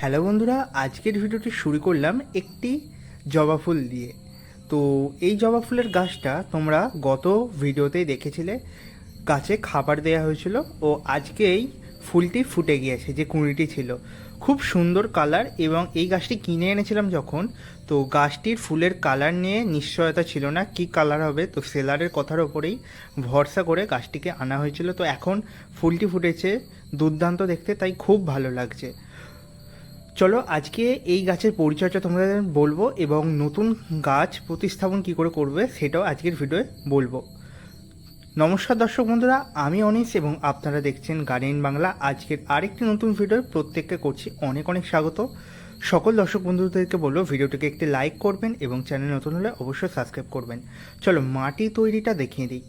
Hello বন্ধুরা, আজকের ভিডিওটি শুরু করলাম একটি জবা ফুল দিয়ে। তো এই জবা ফুলের গাছটা তোমরা গত ভিডিওতেই দেখেছিলে, গাছে খাবার দেওয়া হয়েছিল ও আজকে এই ফুলটি ফুটে গিয়েছে, যে কুঁড়িটি ছিল। খুব সুন্দর কালার এবং এই গাছটি কিনে এনেছিলাম যখন, তো গাছটির ফুলের কালার নিয়ে নিশ্চয়তা ছিল না, কি কালার হবে, তো সেলারের কথার ওপরেই ভরসা করে গাছটিকে আনা হয়েছিল। তো এখন ফুলটি ফুটেছে দুর্দান্ত দেখতে, তাই খুব ভালো লাগছে। চলো, আজকে এই গাছের পরিচর্যা তোমাদের বলব এবং নতুন গাছ প্রতিস্থাপন কি করে করবে সেটাও আজকের ভিডিওয়ে বলব। নমস্কার দর্শক বন্ধুরা, আমি অনিশ এবং আপনারা দেখছেন গার্ডেন বাংলা। আজকের আরেকটি নতুন ভিডিও প্রত্যেককে করছি অনেক অনেক স্বাগত। সকল দর্শক বন্ধুদেরকে বলব, ভিডিওটিকে একটি লাইক করবেন এবং চ্যানেল নতুন হলে অবশ্যই সাবস্ক্রাইব করবেন। চলো, মাটি তৈরিটা দেখিয়ে দিই।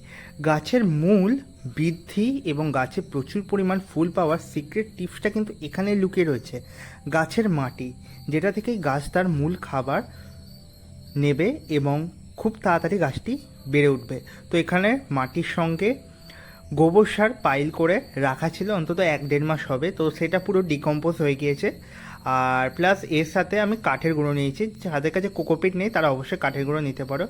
গাছের মূল বৃদ্ধি এবং গাছে প্রচুর পরিমাণ ফুল পাওয়ার সিক্রেট টিপসটা কিন্তু এখানে লুকিয়ে রয়েছে। গাছের মাটি, যেটা থেকেই গাছ তার মূল খাবার নেবে এবং খুব তাড়াতাড়ি গাছটি বেড়ে উঠবে। তো এখানে মাটির সঙ্গে গোবর সার পাইল করে রাখা ছিল, অন্তত এক দেড় মাস হবে। তো সেটা পুরো ডিকম্পোজ হয়ে গিয়েছে। আর প্লাস এর সাথে আমি কাঠের গুঁড়ো নিয়েছি। যাদের কাছে কোকোপিট নেই, তারা অবশ্যই কাঠের গুঁড়ো নিতে পারো।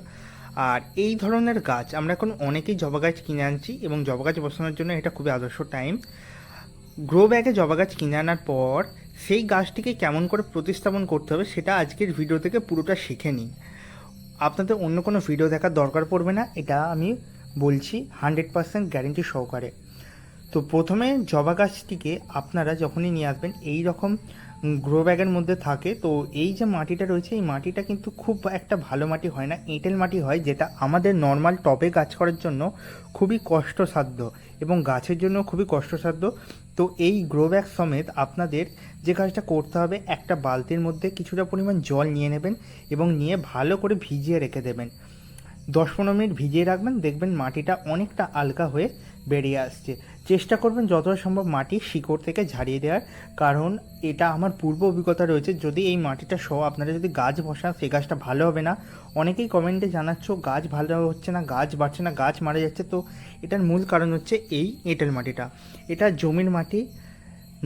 আর এই ধরনের গাছ আমরা এখন অনেকেই জবা গাছ কিনে আনছি এবং জবা গাছ বসানোর জন্য এটা খুবই আদর্শ টাইম গ্রো ব্যাগে জবা গাছ কিনে আনার পর সেই গাছটিকে কেমন করে প্রতিস্থাপন করতে হবে সেটা আজকের ভিডিও থেকে পুরোটা শিখে নিই আপনাদের অন্য কোনো ভিডিও দেখার দরকার পড়বে না, এটা আমি বলছি হান্ড্রেড পার্সেন্ট গ্যারেন্টি সহকারে। তো প্রথমে জবা গাছটিকে আপনারা যখনই নিয়ে আসবেন এই রকম গ্রো ব্যাগের মধ্যে থাকে। তো এই যে মাটিটা রয়েছে, এই মাটিটা কিন্তু খুব একটা ভালো মাটি হয় না। এঁটেল মাটি হয় যেটা আমাদের নর্মাল টবে গাছ করার জন্য খুবই কষ্টসাধ্য এবং গাছের জন্য খুবই কষ্টসাধ্য। তো এই গ্রো ব্যাগ সমেত আপনাদের যে কাজটা করতে হবে, একটা বালতির মধ্যে কিছুটা পরিমাণ জল নিয়ে নেবেন এবং নিয়ে ভালো করে ভিজিয়ে রেখে দেবেন। দশ পনেরো মিনিট ভিজিয়ে রাখবেন, দেখবেন মাটিটা অনেকটা আলগা হয়ে বেরিয়ে আসছে। চেষ্টা করবেন যতটা সম্ভব মাটি শিকড় থেকে ঝাড়িয়ে দেওয়ার। কারণ এটা আমার পূর্ব অভিজ্ঞতা রয়েছে, যদি এই মাটিটা সহ আপনারা যদি গাছ বসান, সেই গাছটা ভালো হবে না। অনেকেই কমেন্টে জানাচ্ছ, গাছ ভালো হচ্ছে না, গাছ বাড়ছে না, গাছ মারা যাচ্ছে। তো এটার মূল কারণ হচ্ছে এই এঁটেল মাটিটা। এটা জমির মাটি,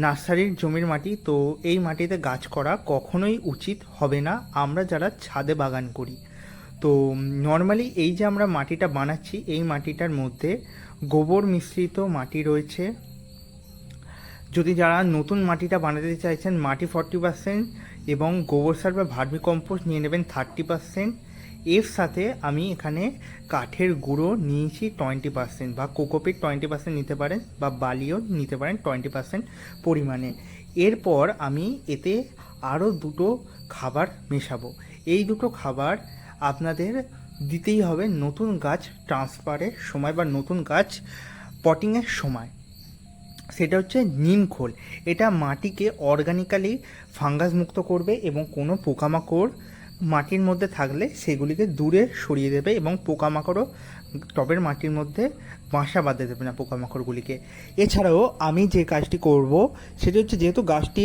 নার্সারির জমির মাটি, তো এই মাটিতে গাছ করা কখনোই উচিত হবে না। আমরা যারা ছাদে বাগান করি, তো নর্মালি এই যে আমরা মাটিটা বানাচ্ছি, এই মাটিটার মধ্যে গোবর মিশ্রিত মাটি রয়েছে। যদি যারা নতুন মাটিটা বানাতে চাইছেন, মাটি ফর্টি পার্সেন্ট এবং গোবর সার বা ভার্মি কম্পোস্ট নিয়ে নেবেন থার্টি পার্সেন্ট। এর সাথে আমি এখানে কাঠের গুঁড়ো নিয়েছি টোয়েন্টি পার্সেন্ট বা কোকোপিট টোয়েন্টি পার্সেন্ট নিতে পারেন বা বালিও নিতে পারেন টোয়েন্টি পার্সেন্ট পরিমাণে। এরপর আমি এতে আরও দুটো খাবার মেশাবো। এই দুটো খাবার আপনাদের দিতেই হবে নতুন গাছ ট্রান্সফারের সময় বা নতুন গাছ পটিংয়ের সময়। সেটা হচ্ছে নিম খোল। এটা মাটিকে অর্গানিক্যালি ফাঙ্গাস মুক্ত করবে এবং কোনো পোকামাকড় মাটির মধ্যে থাকলে সেগুলিকে দূরে সরিয়ে দেবে এবং পোকামাকড়ও টবের মাটির মধ্যে বাসা বাঁধতে দেবে না পোকামাকড়গুলিকে। এছাড়াও আমি যে কাজটি করব, সেটি হচ্ছে যেহেতু গাছটি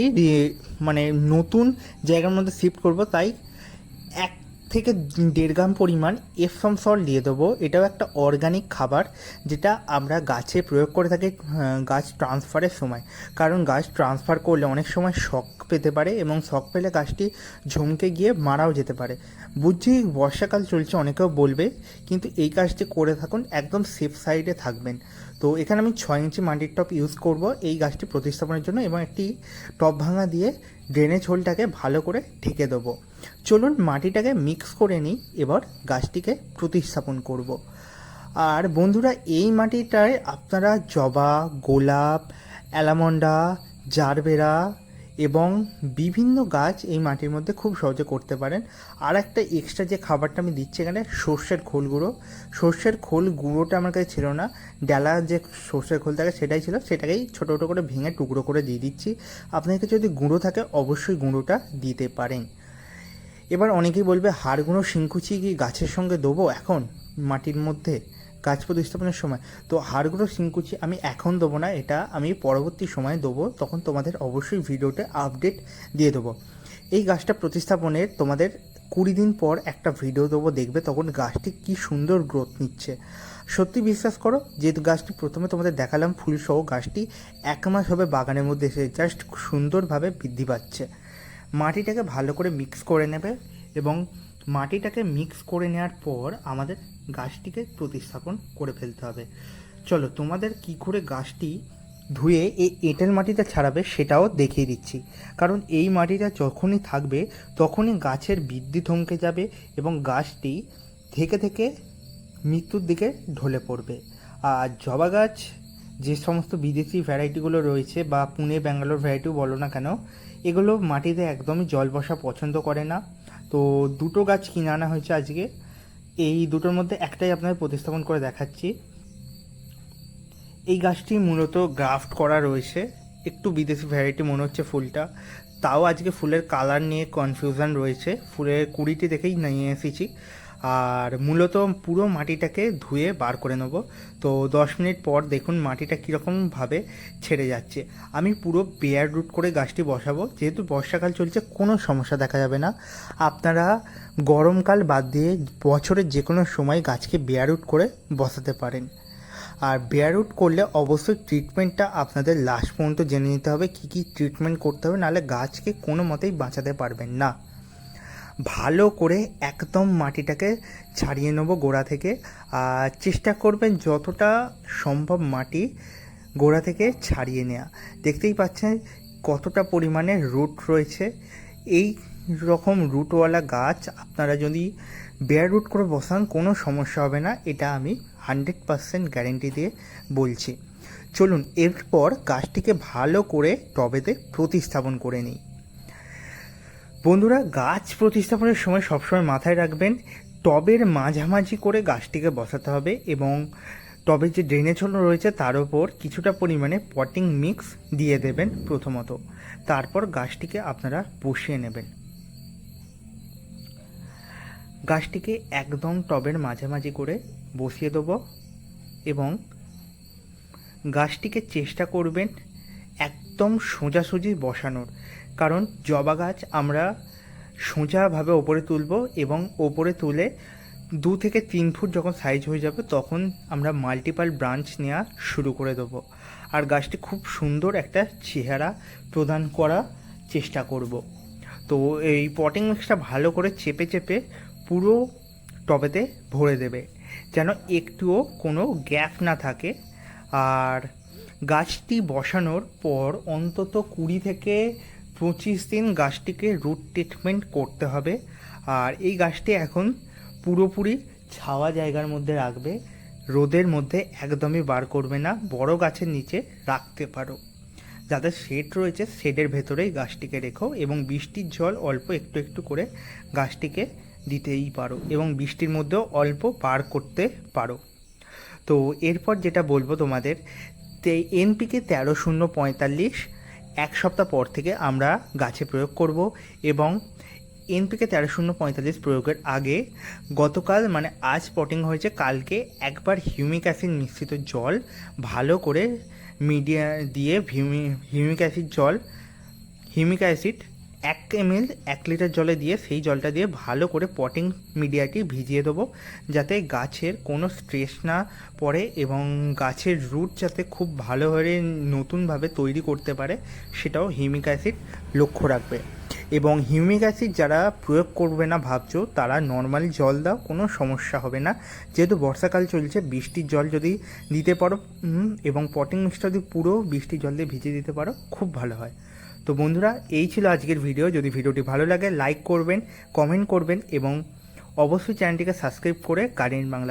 মানে নতুন জায়গার মধ্যে শিফট করব, তাই এক থেকে দেড় গ্রাম পরিমাণ এফসম সল্ট দিয়ে দেবো। এটাও একটা অর্গানিক খাবার যেটা আমরা গাছে প্রয়োগ করে থাকি গাছ ট্রান্সফারের সময়। কারণ গাছ ট্রান্সফার করলে অনেক সময় শক পেতে পারে এবং শক পেলে গাছটি ঝমকে গিয়ে মারাও যেতে পারে। বুঝছি বর্ষাকাল চলছে, অনেকেও বলবে, কিন্তু এই কাজটি করে থাকুন, একদম সেফ সাইডে থাকবেন। তো এখানে আমি ছয় ইঞ্চি মাটির টপ ইউজ করব এই গাছটি প্রতিস্থাপনের জন্য এবং একটি টপ ভাঙা দিয়ে ড্রেনেজ হোলটাকে ভালো করে ঢেকে দেবো চলুন মাটিটাকে মিক্স করে নিই, এবার গাছটিকে প্রতিস্থাপন করব। আর বন্ধুরা, এই মাটিটায় আপনারা জবা, গোলাপ, অ্যালামন্ডা, জারবেরা এবং বিভিন্ন গাছ এই মাটির মধ্যে খুব সহজে করতে পারেন। আর একটা এক্সট্রা যে খাবারটা আমি দিচ্ছি এখানে, সর্ষের খোল গুঁড়ো। সর্ষের খোল গুঁড়োটা আমার কাছে ছিল না। ডালা যে সর্ষের খোল থাকে সেটাই ছিল। সেটাকেই ছোটো ছোটো করে ভেঙে টুকরো করে দিয়ে দিচ্ছি। আপনার কাছে যদি গুঁড়ো থাকে, অবশ্যই গুঁড়োটা দিতে পারেন। এবার অনেকেই বলবে, হাড় গুঁড়ো শিংকুচি কি গাছের সঙ্গে দেবো এখন মাটির মধ্যে? গাছ প্রতিস্থাপনের সময়। তো হাড়গুঁড়ো শিংকুচি আমি এখন দেবো না, এটা আমি পরবর্তী সময়ে দেবো, তখন তোমাদের অবশ্যই ভিডিওতে আপডেট দিয়ে দেবো। এই গাছটা প্রতিস্থাপনের তোমাদের কুড়ি দিন পর একটা ভিডিও দেবো, দেখবে তখন গাছটি কি সুন্দর গ্রোথ নিচ্ছে। সত্যি বিশ্বাস করো, যে গাছটি প্রথমে তোমাদের দেখালাম ফুলসহ, গাছটি এক মাস হবে বাগানের মধ্যে এসে জাস্ট সুন্দরভাবে বৃদ্ধি পাচ্ছে। মাটিটাকে ভালো করে মিক্স করে নেবে এবং মাটিটাকে মিক্স করে নেওয়ার পর আমাদের গাছটিকে প্রতিস্থাপন করে ফেলতে হবে। চলো, তোমাদের কি করে গাছটি ধুয়ে এই এঁটেল মাটিটা ছাড়াবে সেটাও দেখিয়ে দিচ্ছি। কারণ এই মাটিটা যখনই থাকবে, তখনই গাছের বৃদ্ধি থমকে যাবে এবং গাছটি থেকে থেকে মৃত্যুর দিকে ঢলে পড়বে। আর জবা গাছ, যে সমস্ত বিদেশি ভ্যারাইটিগুলো রয়েছে বা পুনে, ব্যাঙ্গালোর ভ্যারাইটিও বলো না কেন, এগুলো মাটিতে একদমই জল বসা পছন্দ করে না। তো দুটো গাছ কিনে আনা হয়েছে আজকে। এই দুটোর মধ্যে একটাই আপনাদের প্রতিস্থাপন করে দেখাচ্ছি। এই গাছটি মূলত গ্রাফট করা রয়েছে। একটু বিদেশি ভ্যারাইটি মনে হচ্ছে ফুলটা। তাও আজকে ফুলের কালার নিয়ে কনফিউশন রয়েছে। ফুলের কুড়িটি দেখেই নিয়ে এসেছি। আর মূলত পুরো মাটিটাকে ধুয়ে বার করে নেব। তো দশ মিনিট পর দেখুন মাটিটা কীরকমভাবে ছেড়ে যাচ্ছে। আমি পুরো বেয়ার রুট করে গাছটি বসাবো। যেহেতু বর্ষাকাল চলছে, কোনো সমস্যা দেখা যাবে না। আপনারা গরমকাল বাদ দিয়ে বছরের যে কোনো সময় গাছকে বেয়ার রুট করে বসাতে পারেন। আর বেয়ার রুট করলে অবশ্যই ট্রিটমেন্টটা আপনাদের লাস্ট পর্যন্ত জেনে নিতে হবে। কী কী ট্রিটমেন্ট করতে হবে, নাহলে গাছকে কোনো মতেই বাঁচাতে পারবেন না। ভালো করে একদম মাটিটাকে ছাড়িয়ে নেব গোড়া থেকে। আর চেষ্টা করবেন যতটা সম্ভব মাটি গোড়া থেকে ছাড়িয়ে নেওয়া দেখতেই পাচ্ছেন কতটা পরিমাণে রুট রয়েছে। এই রকম রুটওয়ালা গাছ আপনারা যদি বেয়ার রুট করে বসান কোনো সমস্যা হবে না, এটা আমি হান্ড্রেড পারসেন্ট গ্যারেন্টি দিয়ে বলছি। চলুন, এরপর গাছটিকে ভালো করে টবেতে প্রতিস্থাপন করে নিই। বন্ধুরা, গাছ প্রতিস্থাপনের সময় সবসময় মাথায় রাখবেন, টবের মাঝামাঝি করে গাছটিকে বসাতে হবে এবং টবের যে ড্রেনেজ হল রয়েছে তার উপর কিছুটা পরিমাণে পটিং মিক্স দিয়ে দেবেন প্রথমত। তারপর গাছটিকে আপনারা বসিয়ে নেবেন। গাছটিকে একদম টবের মাঝামাঝি করে বসিয়ে দেবো এবং গাছটিকে চেষ্টা করবেন একদম সোজাসুজি বসানোর। কারণ জবা গাছ আমরা সোজাভাবে ওপরে তুলব এবং ওপরে তুলে দু থেকে তিন ফুট যখন সাইজ হয়ে যাবে তখন আমরা মাল্টিপাল ব্রাঞ্চ নেওয়া শুরু করে দেবো। আর গাছটি খুব সুন্দর একটা চেহারা প্রদান করা চেষ্টা করব। তো এই পটিং মিক্সটা ভালো করে চেপে চেপে পুরো টবেতে ভরে দেবে, যেন একটুও কোনো গ্যাপ না থাকে। আর গাছটি বসানোর পর অন্তত কুড়ি থেকে পঁচিশ দিন গাছটিকে রুট ট্রিটমেন্ট করতে হবে। আর এই গাছটি এখন পুরোপুরি ছাওয়া জায়গার মধ্যে রাখবে। রোদের মধ্যে একদমই বার করবে না, বড় গাছের নিচে রাখতে পারো। যাদের শেড রয়েছে শেডের ভেতরেই গাছটিকে রেখো এবং বৃষ্টির জল অল্প একটু একটু করে গাছটিকে দিতেই পারো এবং বৃষ্টির মধ্যেও অল্প পার করতে পারো। তো এরপর যেটা বলব তোমাদের এনপিকে তেরো শূন্য পঁয়তাল্লিশ এক সপ্তাহ পর থেকে আমরা গাছে প্রয়োগ করব এবং এনপিকে তেরো শূন্য পঁয়তাল্লিশ প্রয়োগের আগে গতকাল মানে আজ পটিং হয়েছে, কালকে একবার হিউমিক অ্যাসিড মিশ্রিত জল ভালো করে মিডিয়া দিয়ে হিউমি হিউমিক অ্যাসিড জল হিউমিক অ্যাসিড এক এমএল এক লিটার জলে দিয়ে সেই জলটা দিয়ে ভালো করে পটিং মিডিয়াটি ভিজিয়ে দেবো, যাতে গাছের কোনো স্ট্রেস না পড়ে এবং গাছের রুট যাতে খুব ভালোভাবে নতুনভাবে তৈরি করতে পারে, সেটাও হিউমিক অ্যাসিড লক্ষ্য রাখবে। এবং হিউমিক অ্যাসিড যারা প্রয়োগ করবে না ভাবছ, তারা নর্মালি জল দাও, কোনো সমস্যা হবে না। যেহেতু বর্ষাকাল চলছে, বৃষ্টির জল যদি দিতে পারো এবং পটিং মিক্সটা যদি পুরো বৃষ্টির জল দিয়ে ভিজিয়ে দিতে পারো, খুব ভালো হয়। তো বন্ধুরা, এই ছিল আজকের ভিডিও যদি ভিডিওটি ভালো লাগে লাইক করবেন কমেন্ট করবেন এবং অবশ্যই চ্যানেলটিকে সাবস্ক্রাইব করে কারেন্ট বাংলা